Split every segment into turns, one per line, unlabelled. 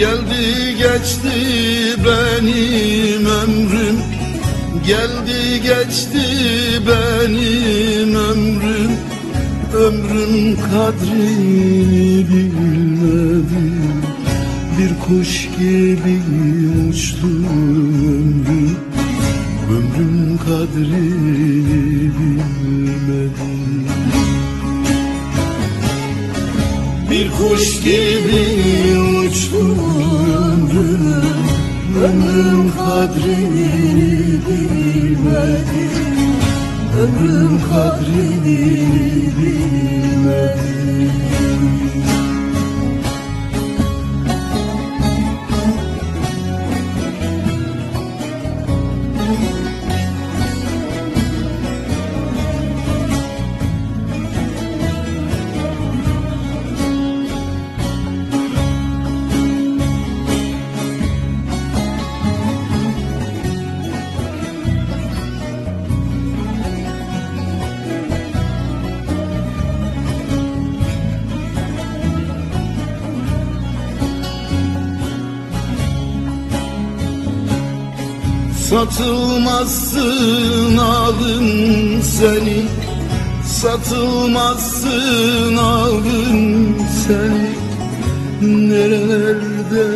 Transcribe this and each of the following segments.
Geldi geçti benim ömrüm. Geldi geçti benim ömrüm. Ömrün kadrini bilmedim. Bir kuş gibi uçtum ömrüm Ömrün kadrini bilmedim. Bir kuş gibi ömrüm Ömrüm kadrini bilmedim. Ömrüm kadrini bilmedim Satılmazsın alın seni. Satılmazsın alın seni. Nerelerde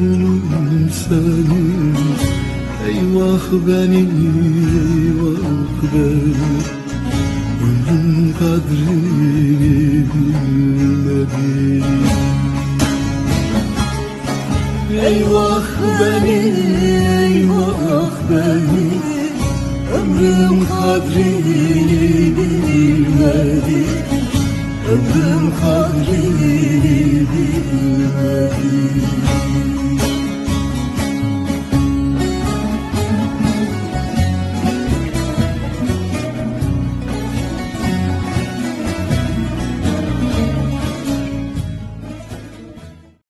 bulurum seni? Eyvah benim eyvah benim. Ömrün kadrini bilmedim Eyvah benim, Ömrüm kadrini